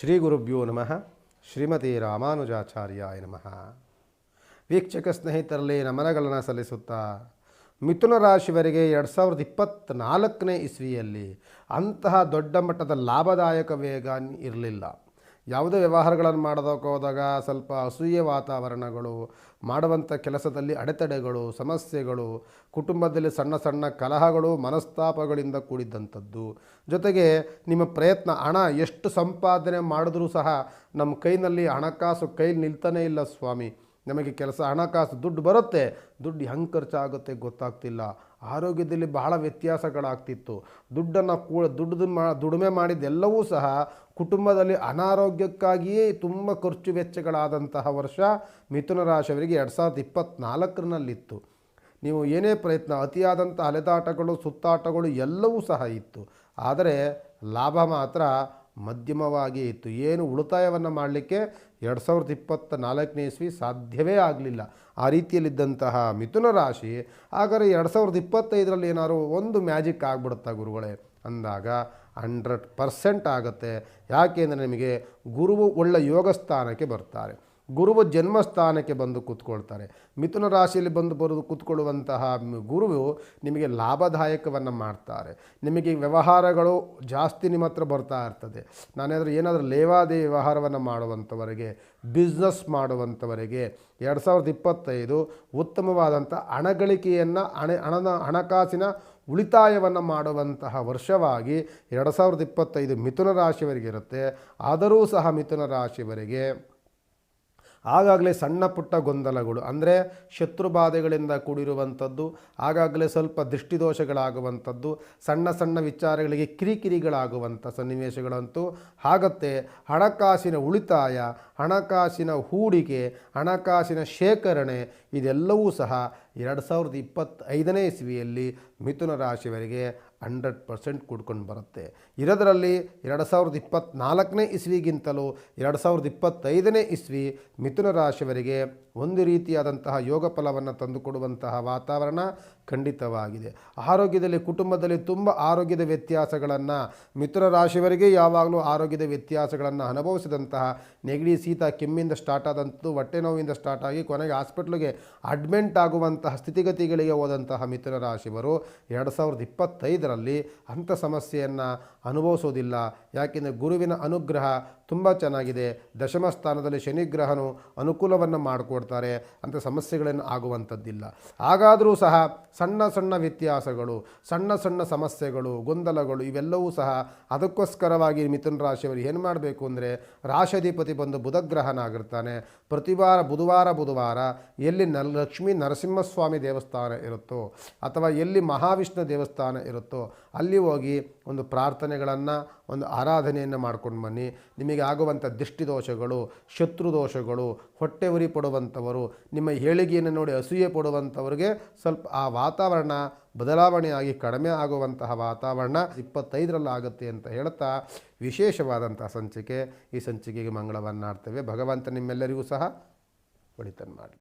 ಶ್ರೀ ಗುರುಭ್ಯೋ ನಮಃ. ಶ್ರೀಮತಿ ರಾಮಾನುಜಾಚಾರ್ಯಾಯ ನಮಃ. ವೀಕ್ಷಕ ಸ್ನೇಹಿತರಲ್ಲಿ ನಮನಗಳನ್ನು ಸಲ್ಲಿಸುತ್ತಾ, ಮಿಥುನ ರಾಶಿವರಿಗೆ ಎರಡು ಸಾವಿರದ ಇಪ್ಪತ್ತ್ನಾಲ್ಕನೇ ಇಸ್ವಿಯಲ್ಲಿ ಅಂತಹ ದೊಡ್ಡ ಮಟ್ಟದ ಲಾಭದಾಯಕ ವೇಗ ಇರಲಿಲ್ಲ. ಯಾವುದೇ ವ್ಯವಹಾರಗಳನ್ನು ಮಾಡೋದಕ್ಕೆ ಹೋದಾಗ ಸ್ವಲ್ಪ ಅಸೂಯೆ ವಾತಾವರಣಗಳು, ಮಾಡುವಂಥ ಕೆಲಸದಲ್ಲಿ ಅಡೆತಡೆಗಳು, ಸಮಸ್ಯೆಗಳು, ಕುಟುಂಬದಲ್ಲಿ ಸಣ್ಣ ಸಣ್ಣ ಕಲಹಗಳು, ಮನಸ್ತಾಪಗಳಿಂದ ಕೂಡಿದ್ದಂಥದ್ದು. ಜೊತೆಗೆ ನಿಮ್ಮ ಪ್ರಯತ್ನ, ಹಣ ಎಷ್ಟು ಸಂಪಾದನೆ ಮಾಡಿದ್ರೂ ಸಹ ನಮ್ಮ ಕೈನಲ್ಲಿ ಹಣಕಾಸು ಕೈಲಿ ನಿಲ್ತಾನೇ ಇಲ್ಲ ಸ್ವಾಮಿ. ನಮಗೆ ಕೆಲಸ ಹಣಕಾಸು ದುಡ್ಡು ಬರುತ್ತೆ, ದುಡ್ಡು ಹೆಂಗೆ ಖರ್ಚಾಗುತ್ತೆ ಗೊತ್ತಾಗ್ತಿಲ್ಲ. ಆರೋಗ್ಯದಲ್ಲಿ ಬಹಳ ವ್ಯತ್ಯಾಸಗಳಾಗ್ತಿತ್ತು. ದುಡ್ಡನ್ನು ಕೂ ದುಡ್ದು ಮಾ, ದುಡಿಮೆ ಮಾಡಿದ್ದೆಲ್ಲವೂ ಸಹ ಕುಟುಂಬದಲ್ಲಿ ಅನಾರೋಗ್ಯಕ್ಕಾಗಿಯೇ ತುಂಬ ಖರ್ಚು ವೆಚ್ಚಗಳಾದಂತಹ ವರ್ಷ ಮಿಥುನ ರಾಶಿಯವರಿಗೆ ಎರಡು ಸಾವಿರದ ಇಪ್ಪತ್ತ್ನಾಲ್ಕರಲ್ಲಿತ್ತು ನೀವು ಏನೇ ಪ್ರಯತ್ನ ಅತಿಯಾದಂಥ ಅಲೆದಾಟಗಳು, ಸುತ್ತಾಟಗಳು ಎಲ್ಲವೂ ಸಹ ಇತ್ತು. ಆದರೆ ಲಾಭ ಮಾತ್ರ ಮಧ್ಯಮವಾಗಿ ಇತ್ತು. ಏನು ಉಳಿತಾಯವನ್ನು ಮಾಡಲಿಕ್ಕೆ ಎರಡು ಸಾವಿರದ ಇಪ್ಪತ್ತ ನಾಲ್ಕನೇ ಇಸ್ವಿ ಸಾಧ್ಯವೇ ಆಗಲಿಲ್ಲ. ಆ ರೀತಿಯಲ್ಲಿದ್ದಂತಹ ಮಿಥುನ ರಾಶಿ, ಹಾಗಾದರೆ ಎರಡು ಸಾವಿರದ ಇಪ್ಪತ್ತೈದರಲ್ಲಿ ಏನಾದ್ರು ಒಂದು ಮ್ಯಾಜಿಕ್ ಆಗಿಬಿಡುತ್ತಾ ಗುರುಗಳೇ? ಅಂದಾಗ ಹಂಡ್ರೆಡ್ ಪರ್ಸೆಂಟ್ ಆಗುತ್ತೆ. ಯಾಕೆಂದರೆ ನಿಮಗೆ ಗುರುವು ಒಳ್ಳೆಯ ಯೋಗ ಸ್ಥಾನಕ್ಕೆ ಬರ್ತಾರೆ. ಗುರುವು ಜನ್ಮಸ್ಥಾನಕ್ಕೆ ಬಂದು ಕೂತ್ಕೊಳ್ತಾರೆ. ಮಿಥುನ ರಾಶಿಯಲ್ಲಿ ಬಂದು ಬರೋದು ಕೂತ್ಕೊಳ್ಳುವಂತಹ ಗುರುವು ನಿಮಗೆ ಲಾಭದಾಯಕವನ್ನು ಮಾಡ್ತಾರೆ. ನಿಮಗೆ ವ್ಯವಹಾರಗಳು ಜಾಸ್ತಿ ನಿಮ್ಮ ಹತ್ರ ಬರ್ತಾ ಇರ್ತದೆ. ನಾನೇನಾದರೂ ಏನಾದರೂ ಲೇವಾದೇವಿ ವ್ಯವಹಾರವನ್ನು ಮಾಡುವಂಥವರಿಗೆ ಬಿಸ್ನೆಸ್ ಮಾಡುವಂಥವರಿಗೆ ಎರಡು ಸಾವಿರದ ಇಪ್ಪತ್ತೈದು ಉತ್ತಮವಾದಂಥ ಹಣಗಳಿಕೆಯನ್ನು ಹಣ ಹಣದ ಹಣಕಾಸಿನ ಉಳಿತಾಯವನ್ನು ಮಾಡುವಂತಹ ವರ್ಷವಾಗಿ ಎರಡು ಸಾವಿರದ ಇಪ್ಪತ್ತೈದು ಮಿಥುನ ರಾಶಿಯವರಿಗೆ ಇರುತ್ತೆ. ಆದರೂ ಸಹ ಮಿಥುನ ರಾಶಿಯವರಿಗೆ ಆಗಾಗಲೇ ಸಣ್ಣ ಪುಟ್ಟ ಗೊಂದಲಗಳು, ಅಂದರೆ ಶತ್ರುಬಾಧೆಗಳಿಂದ ಕೂಡಿರುವಂಥದ್ದು, ಆಗಾಗಲೇ ಸ್ವಲ್ಪ ದೃಷ್ಟಿದೋಷಗಳಾಗುವಂಥದ್ದು, ಸಣ್ಣ ಸಣ್ಣ ವಿಚಾರಗಳಿಗೆ ಕಿರಿಕಿರಿಗಳಾಗುವಂಥ ಸನ್ನಿವೇಶಗಳಂತೂ ಆಗತ್ತೆ ಹಣಕಾಸಿನ ಉಳಿತಾಯ, ಹಣಕಾಸಿನ ಹೂಡಿಕೆ, ಹಣಕಾಸಿನ ಶೇಖರಣೆ, ಇದೆಲ್ಲವೂ ಸಹ ಎರಡು ಸಾವಿರದ ಇಪ್ಪತ್ತೈದನೇ ಇಸ್ವಿಯಲ್ಲಿ ಮಿಥುನ ರಾಶಿಯವರಿಗೆ ಹಂಡ್ರೆಡ್ ಪರ್ಸೆಂಟ್ ಕೂಡ್ಕೊಂಡು ಬರುತ್ತೆ. ಇರೋದರಲ್ಲಿ ಎರಡು ಸಾವಿರದ ಇಪ್ಪತ್ತ್ನಾಲ್ಕನೇ ಇಸ್ವಿಗಿಂತಲೂ ಎರಡು ಸಾವಿರದ ಇಪ್ಪತ್ತೈದನೇ ಇಸ್ವಿ ಮಿಥುನ ರಾಶಿಯವರಿಗೆ ಒಂದು ರೀತಿಯಾದಂತಹ ಯೋಗ ಫಲವನ್ನು ತಂದುಕೊಡುವಂತಹ ವಾತಾವರಣ ಖಂಡಿತವಾಗಿದೆ. ಆರೋಗ್ಯದಲ್ಲಿ, ಕುಟುಂಬದಲ್ಲಿ ತುಂಬ ಆರೋಗ್ಯದ ವ್ಯತ್ಯಾಸಗಳನ್ನು ಮಿಥುನ ರಾಶಿಯವರಿಗೆ ಯಾವಾಗಲೂ ಆರೋಗ್ಯದ ವ್ಯತ್ಯಾಸಗಳನ್ನು ಅನುಭವಿಸಿದಂತಹ ನೆಗಡಿ ಸೀತ ಕೆಮ್ಮಿಂದ ಸ್ಟಾರ್ಟ್ ಆದಂಥದ್ದು ಹೊಟ್ಟೆ ನೋವಿಂದ ಸ್ಟಾರ್ಟ್ ಆಗಿ ಕೊನೆಗೆ ಹಾಸ್ಪಿಟ್ಲಿಗೆ ಅಡ್ಮಿಂಟ್ ಆಗುವಂತಹ ಸ್ಥಿತಿಗತಿಗಳಿಗೆ ಹೋದಂತಹ ಮಿಥುನ ರಾಶಿಯವರು ಎರಡು ಸಾವಿರದ ಇಪ್ಪತ್ತೈದರಲ್ಲಿ ಅಂಥ ಸಮಸ್ಯೆಯನ್ನು ಅನುಭವಿಸೋದಿಲ್ಲ. ಯಾಕೆಂದರೆ ಗುರುವಿನ ಅನುಗ್ರಹ ತುಂಬ ಚೆನ್ನಾಗಿದೆ. ದಶಮ ಸ್ಥಾನದಲ್ಲಿ ಶನಿಗ್ರಹನು ಅನುಕೂಲವನ್ನು ಮಾಡಿಕೊಡ್ತಾರೆ. ಅಂತ ಸಮಸ್ಯೆಗಳನ್ನು ಆಗುವಂಥದ್ದಿಲ್ಲ. ಹಾಗಾದರೂ ಸಹ ಸಣ್ಣ ಸಣ್ಣ ವ್ಯತ್ಯಾಸಗಳು, ಸಣ್ಣ ಸಣ್ಣ ಸಮಸ್ಯೆಗಳು, ಗೊಂದಲಗಳು ಇವೆಲ್ಲವೂ ಸಹ ಅದಕ್ಕೋಸ್ಕರವಾಗಿ ಮಿಥುನ ರಾಶಿಯವರು ಏನು ಮಾಡಬೇಕು ಅಂದರೆ ರಾಶಾಧಿಪತಿ ಬಂದು ಬುಧಗ್ರಹನಾಗಿರ್ತಾನೆ. ಪ್ರತಿವಾರ ಬುಧವಾರ ಬುಧವಾರ ಎಲ್ಲಿ ನ ಲಕ್ಷ್ಮೀ ನರಸಿಂಹಸ್ವಾಮಿ ದೇವಸ್ಥಾನ ಇರುತ್ತೋ ಅಥವಾ ಎಲ್ಲಿ ಮಹಾವಿಷ್ಣು ದೇವಸ್ಥಾನ ಇರುತ್ತೋ ಅಲ್ಲಿ ಹೋಗಿ ಒಂದು ಪ್ರಾರ್ಥನೆಗಳನ್ನು, ಒಂದು ಆರಾಧನೆಯನ್ನು ಮಾಡ್ಕೊಂಡು ಬನ್ನಿ. ನಿಮಗೆ ಆಗುವಂಥ ದೃಷ್ಟಿದೋಷಗಳು, ಶತ್ರುದೋಷಗಳು, ಹೊಟ್ಟೆ ಉರಿ ಪಡುವಂಥವರು, ನಿಮ್ಮ ಏಳಿಗೆಯನ್ನು ನೋಡಿ ಅಸೂಯೆ ಪಡುವಂಥವ್ರಿಗೆ ಸ್ವಲ್ಪ ಆ ವಾತಾವರಣ ಬದಲಾವಣೆಯಾಗಿ ಕಡಿಮೆ ಆಗುವಂತಹ ವಾತಾವರಣ ಇಪ್ಪತ್ತೈದರಲ್ಲಿ ಆಗುತ್ತೆ ಅಂತ ಹೇಳ್ತಾ ವಿಶೇಷವಾದಂತಹ ಸಂಚಿಕೆ. ಈ ಸಂಚಿಕೆಗೆ ಮಂಗಳವನ್ನಾಡ್ತೇವೆ. ಭಗವಂತ ನಿಮ್ಮೆಲ್ಲರಿಗೂ ಸಹ ಒಳಿತನ್ನು ಮಾಡಿ.